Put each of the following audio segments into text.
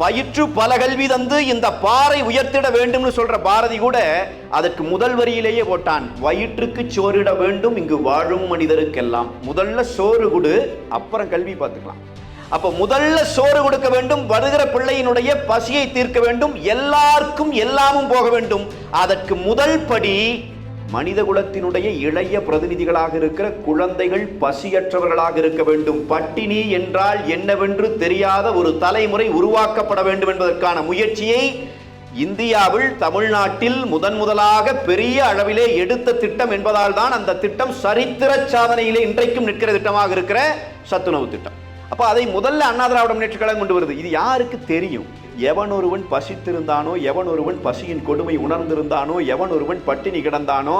பயிற்று பல கல்வி தந்து இந்த பாறை உயர்த்திட வேண்டும்னு சொல்ற பாரதி கூட அதற்கு முதல் வரியிலேயே போட்டான். வயிற்றுக்கு சோறிட வேண்டும் இங்கு வாழும் மனிதருக்கெல்லாம். முதல்ல சோறு கொடு அப்புறம் கல்வி பார்த்துக்கலாம். அப்ப முதல்ல சோறு கொடுக்க வேண்டும் வருகிற பிள்ளையினுடைய பசியை தீர்க்க வேண்டும் எல்லாருக்கும் எல்லாமும் போக வேண்டும். அதற்கு முதல் படி மனித குலத்தினுடைய இளைய பிரதிநிதிகளாக இருக்கிற குழந்தைகள் பசியற்றவர்களாக இருக்க வேண்டும். பட்டினி என்றால் என்னவென்று தெரியாத ஒரு தலைமுறை உருவாக்கப்பட வேண்டும் என்பதற்கான முயற்சியை இந்தியாவில் தமிழ்நாட்டில் முதன் முதலாக பெரிய அளவிலே எடுத்த திட்டம் என்பதால் தான் அந்த திட்டம் சரித்திர சாதனையிலே இன்றைக்கும் நிற்கிற திட்டமாக இருக்கிற சத்துணவு திட்டம். அப்போ அதை முதல்ல அண்ணா திராவிட முன்னேற்ற கழகம் கொண்டு வருது. இது யாருக்கு தெரியும்? எவன் ஒருவன் பசித்திருந்தானோ எவன் ஒருவன் பசியின் கொடுமை உணர்ந்திருந்தானோ எவன் ஒருவன் பட்டினி கிடந்தானோ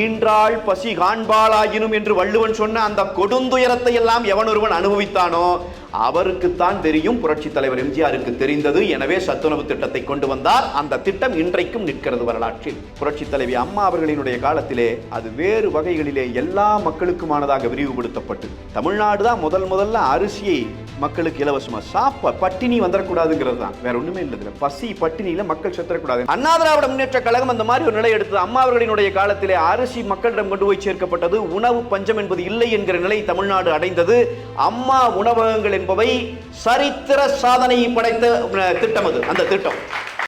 ஈன்றாள் பசி காண்பாளாயினும் என்று வள்ளுவன் சொன்ன அந்த கொடுந்துயரத்தை எல்லாம் எவன் ஒருவன் அனுபவித்தானோ அவருக்குத்தான் தெரியும். புரட்சி தலைவர் எம்ஜிஆருக்கு தெரிந்தது. எனவே சத்துணவு திட்டத்தை கொண்டு வந்தார். அந்த திட்டம் இன்றைக்கும் நிற்கிறது வரலாற்றில். புரட்சி தலைவி அம்மா அவர்களினுடைய காலத்திலே அது வேறு வகைகளிலே எல்லா மக்களுக்குமானதாக விரிவுபடுத்தப்பட்டு தமிழ்நாடு தான் முதல் முதல்ல அரிசியை மக்களுக்கு இலவசமா சாப்பா பட்டினி வந்துடக்கூடாதுங்கிறது தான் வேற ஒண்ணுமே இல்லை பசி பட்டினியில மக்கள் செத்துறக்கூடாது. அண்ணா திராவிட முன்னேற்ற கழகம் அந்த மாதிரி ஒரு நிலை எடுத்தது. அம்மா அவர்களினுடைய காலத்திலே அரிசி மக்களிடம் கொண்டு போய் சேர்க்கப்பட்டது. உணவு பஞ்சம் என்பது இல்லை என்கிற நிலை தமிழ்நாடு அடைந்தது. அம்மா உணவகங்கள் என்பவை சரித்திர சாதனையை படைத்த திட்டம் அது. அந்த திட்டம்.